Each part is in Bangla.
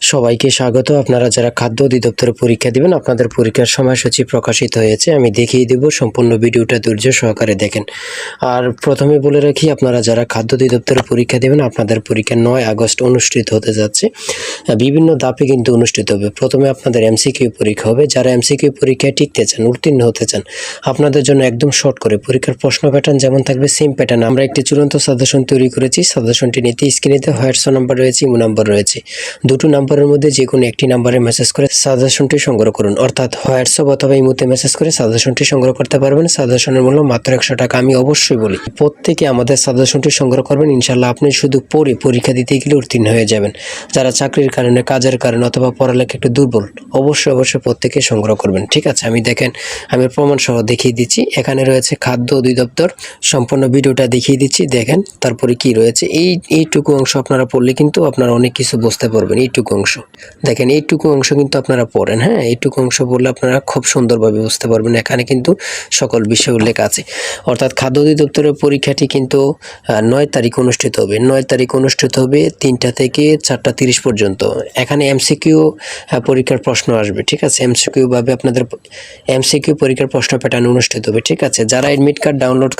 সবাইকে স্বাগত। আপনারা যারা খাদ্য অধিদপ্তরে পরীক্ষা দিবেন, আপনাদের পরীক্ষার সময়সূচি প্রকাশিত হয়েছে। আমি দেখিয়ে দেব সম্পূর্ণ ভিডিওটা ধৈর্য সহকারে দেখেন। আর প্রথমে বলে রাখি, আপনারা যারা খাদ্য অধিদপ্তরে পরীক্ষা দেবেন, আপনাদের পরীক্ষা নয় আগস্ট অনুষ্ঠিত হতে যাচ্ছে। বিভিন্ন দাপে কিন্তু অনুষ্ঠিত হবে। প্রথমে আপনাদের এমসিকিউ পরীক্ষা হবে। যারা এমসিকিউ পরীক্ষায় টিকতে চান, উত্তীর্ণ হতে চান, আপনাদের জন্য একদম শর্ট করে পরীক্ষার প্রশ্ন প্যাটার্ন যেমন থাকবে সেম প্যাটার্ন আমরা একটি চূড়ান্ত সাজেশন তৈরি করেছি। সাজেশনটি নিতে স্ক্রিনেতে হোয়াটসঅ্যাপ নাম্বার রয়েছে ইমো নাম্বার রয়েছে। দুটো নাম্বারের মধ্যে যে কোনো একটি নাম্বারে মেসেজ করে সাজেশনটি সংগ্রহ করুন। অর্থাৎ হোয়াটসঅ্যাপ অথবা ইমোতে মেসেজ করে সাজেশনটি সংগ্রহ করতে পারবেন। সাজেশনের মূল্য মাত্র একশো টাকা। আমি অবশ্যই বলি, প্রত্যেকে আমাদের সাজেশনটি সংগ্রহ করবেন। ইনশাল্লাহ আপনি শুধু পড়ে পরীক্ষা দিতে গেলে উত্তীর্ণ হয়ে যাবেন। যারা চাকরির কারণে, কাজের কারণে অথবা পড়ালেখা একটু দুর্বল, অবশ্যই অবশ্যই প্রত্যেকে সংগ্রহ করবেন। ঠিক আছে? আমি দেখেন, আমি প্রমাণ সহ দেখিয়ে দিচ্ছি। এখানে রয়েছে খাদ্য অধিদপ্তর। সম্পূর্ণ ভিডিওটা দেখিয়ে দিচ্ছি। দেখেন, তারপরে কি রয়েছে? এই, এইটুকু অংশ আপনারা পড়লে কিন্তু আপনারা অনেক কিছু বুঝতে পারবেন। এইটুকু অংশ। দেখেন, এইটুকু অংশ কিন্তু আপনারা পড়েন হ্যাঁ? এইটুকু অংশ পড়লে আপনারা খুব সুন্দরভাবে বুঝতে পারবেন, এখানে কিন্তু সকল বিষয় উল্লেখ আছে। অর্থাৎ খাদ্য অধিদপ্তরের পরীক্ষাটি কিন্তু নয় তারিখ অনুষ্ঠিত হবে। নয় তারিখ অনুষ্ঠিত হবে তিনটা থেকে চারটা তিরিশ পর্যন্ত। এখানে এমসিকিউ পরীক্ষার প্রশ্ন আসবে, ঠিক আছে? এমসিকিউভাবে আপনাদের এমসিকিউ পরীক্ষার প্রশ্ন প্যাটার্ন অনুষ্ঠিত হবে, ঠিক আছে? যারা এডমিট কার্ড ডাউনলোড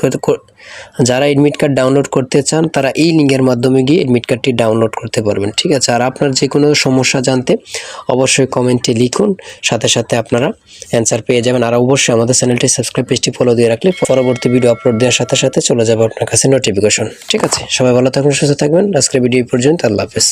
যারা এডমিট কার্ড ডাউনলোড করতে চান, তারা এই লিঙ্কের মাধ্যমে গিয়ে এডমিট কার্ডটি ডাউনলোড করতে পারবেন, ঠিক আছে? আর আপনার যে কোনো সমস্যা জানতে অবশ্যই কমেন্টে লিখুন। সাথে সাথে আপনারা অ্যান্সার পেয়ে যাবেন। আর অবশ্যই আমাদের চ্যানেলটি সাবস্ক্রাইব পেজটি ফলো দিয়ে রাখলে পরবর্তী ভিডিও আপলোড দেওয়ার সাথে সাথে চলে যাবে আপনার কাছে নোটিফিকেশন ঠিক আছে? সবাই ভালো থাকবেন, সুস্থ থাকবেন। আজকের ভিডিও পর্যন্ত। আল্লাহ হাফেজ।